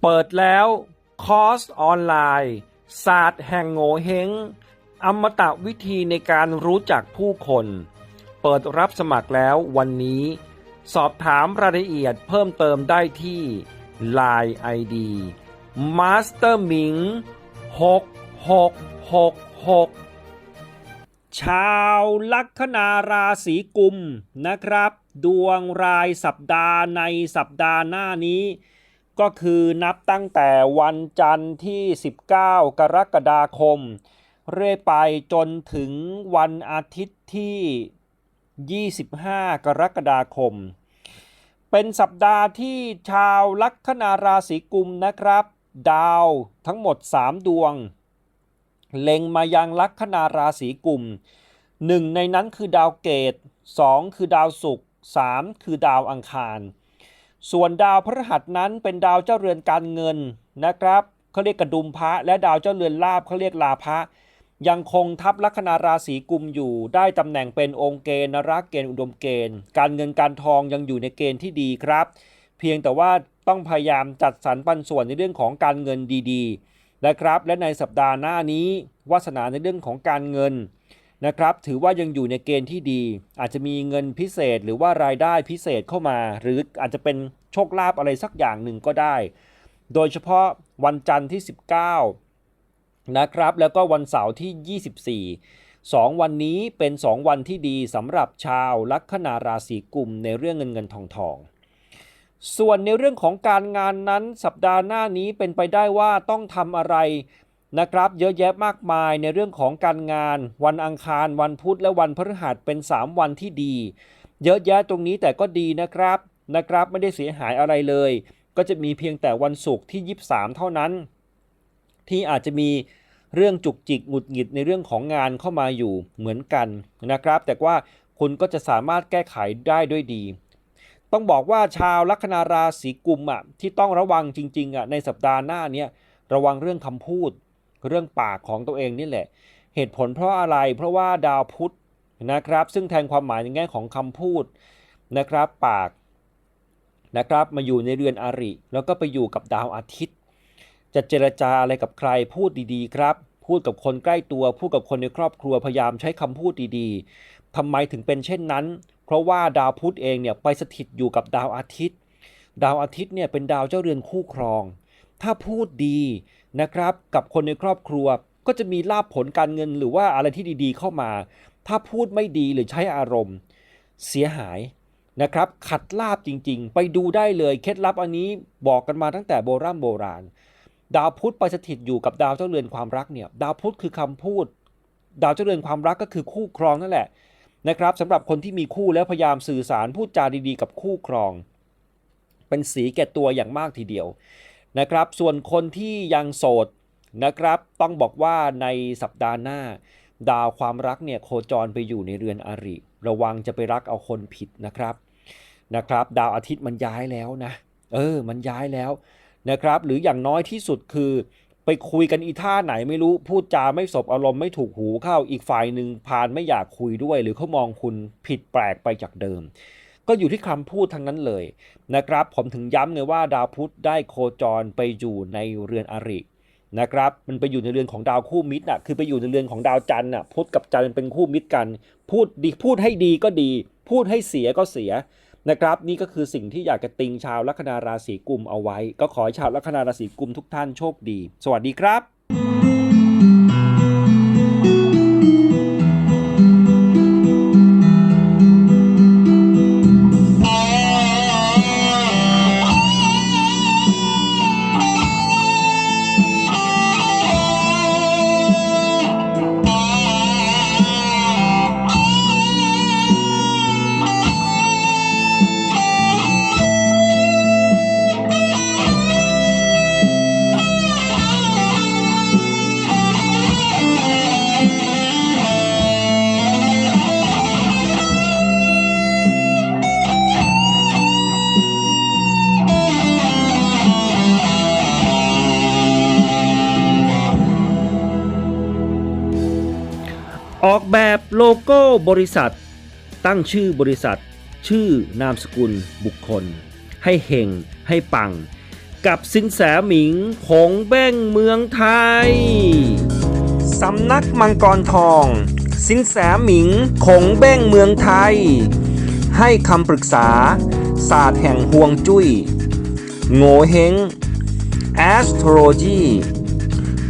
เปิดแล้วคอร์สออนไลน์ศาสตร์แห่งโงเฮงอมตะวิธีในการรู้จักผู้คน เปิดรับสมัครแล้ววันนี้ สอบถามรายละเอียดเพิ่มเติมได้ที่ Line ID Master Ming 6666 ชาวลัคนาราศีกุมนะครับ ดวงรายสัปดาห์ในสัปดาห์หน้านี้ ก็คือนับตั้งแต่วันจันทร์ที่ 19 กรกฎาคม เรื่อยไปจนถึงวันอาทิตย์ที่ 25 กรกฎาคม เป็นสัปดาห์ที่ชาวลัคนาราศีกุมนะครับ ดาวทั้งหมด 3 ดวง เล็งมายังลัคนาราศีกุมหนึ่งในนั้นคือดาวเกตสองคือดาวศุกร์สามคือดาวอังคาร ส่วนดาวพฤหัสนั้นเป็นดาวเจ้าเรือนการเงินนะครับเขาเรียกกระดุมพระและดาวเจ้าเรือนลาบเขาเรียกลาภะยังคงทับลัคนาราศีกุมอยู่ ได้ตำแหน่งเป็นองค์เกณฑ์นรักเกณฑ์อุดมเกณฑ์ การเงินการทองยังอยู่ในเกณฑ์ที่ดีครับ เพียงแต่ว่าต้องพยายามจัดสรรปันส่วนในเรื่องของการเงินดีๆนะครับ และในสัปดาห์หน้านี้วาสนาในเรื่องของการเงิน นะครับถือว่ายังอยู่ในเกณฑ์ที่ดี อาจจะมีเงินพิเศษหรือว่ารายได้พิเศษเข้ามา หรืออาจจะเป็นโชคลาภอะไรสักอย่างหนึ่งก็ได้ โดยเฉพาะวันจันทร์ที่ 19 นะครับ แล้วก็วันเสาร์ที่ 24 2 วันนี้เป็น 2 วันที่ดีสำหรับชาวลัคนาราศีกุมในเรื่องเงินเงินทองทองส่วนในเรื่องของการงานนั้นสัปดาห์หน้านี้เป็นไปได้ว่าต้องทำอะไร นะครับ เยอะแยะมากมายในเรื่องของการงาน วันอังคาร วันพุธและวันพฤหัสเป็น 3 วันที่ดี เยอะแยะตรงนี้แต่ก็ดีนะครับนะครับไม่ได้เสียหายอะไรเลย ก็จะมีเพียงแต่วันศุกร์ที่ 23 เท่านั้น ที่อาจจะมีเรื่องจุกจิกหงุดหงิดในเรื่องของงานเข้ามาอยู่เหมือนกันนะครับ แต่ว่าคุณก็จะสามารถแก้ไขได้ด้วยดี ต้องบอกว่าชาวลัคนาราศีกุมอะที่ต้องระวังจริงๆอะในสัปดาห์หน้าเนี้ยระวังเรื่องคำพูด เรื่องปากของตัวเองนี่แหละ เหตุผลเพราะอะไรเพราะว่าดาวพุธนะครับ ซึ่งแทนความหมายในแง่ของคำพูดนะครับปากนะครับมาอยู่ในเรือนอาริ แล้วก็ไปอยู่กับดาวอาทิตย์ จะเจรจาอะไรกับใครพูดดีๆ ครับ พูดกับคนใกล้ตัวพูดกับคนในครอบครัวพยายามใช้คำพูดดีๆทำไมถึงเป็นเช่นนั้น เพราะว่าดาวพุธเองเนี่ยไปสถิตอยู่กับดาวอาทิตย์ ดาวอาทิตย์เนี่ยเป็นดาวเจ้าเรือนคู่ครอง ถ้าพูดดีนะครับ กับคนในครอบครัวก็จะมีลาบผลการเงินหรือว่าอะไรที่ดีๆ เข้ามา ถ้าพูดไม่ดีหรือใช้อารมณ์ เสียหายนะครับ ขัดลาบจริงๆ ไปดูได้เลยเคล็ดลับอันนี้บอกกันมาตั้งแต่โบราณโบราณ ดาวพุธไปสถิตอยู่กับดาวเจ้าเรือนความรักเนี่ยดาวพุธคือคำพูด ดาวเจ้าเรือนความรักก็คือคู่ครองนั่นแหละนะครับสำหรับคนที่มีคู่แล้วพยายามสื่อสารพูดจาดีๆ กับคู่ครอง เป็นสีแก่ตัวอย่างมากทีเดียว นะครับ ส่วนคนที่ยังโสดนะครับ ต้องบอกว่าในสัปดาห์หน้า ดาวความรักเนี่ยโคจรไปอยู่ในเรือนอริ ระวังจะไปรักเอาคนผิดนะครับนะครับ ดาวอาทิตย์มันย้ายแล้วนะ เออ มันย้ายแล้วนะครับ หรืออย่างน้อยที่สุดคือ ไปคุยกันอีท่าไหนไม่รู้พูดจาไม่สบอารมณ์ไม่ถูกหูเข้าอีกฝ่ายหนึ่งพานไม่อยากคุยด้วย หรือเขามองคุณผิดแปลกไปจากเดิม ก็อยู่ที่คำพูดทั้งนั้นเลยนะครับ ผมถึงย้ำไงว่าดาวพุธได้โคจรไปอยู่ในเรือนอรินะครับ มันไปอยู่ในเรือนของดาวคู่มิตรอะคือไปอยู่ในเรือนของดาวจันทร์อะพุธกับจันทร์เป็นคู่มิตรกัน พูดดีพูดให้ดีก็ดี พูดให้เสียก็เสียนะครับ นี่ก็คือสิ่งที่อยากจะติงชาวลัคนาราศีกุมเอาไว้ ก็ขอให้ชาวลัคนาราศีกุมทุกท่านโชคดี สวัสดีครับ ออกแบบโลโก้บริษัท ตั้งชื่อบริษัท ชื่อนามสกุลบุคคล ให้เฮงให้ปัง กับสินแสหมิงหงเบ้งเมืองไทย สำนักมังกรทอง สินแสหมิงคงเบ้งเมืองไทย ให้คำปรึกษา ศาสตร์แห่งห่วงจุ้ยโง่เฮง astrology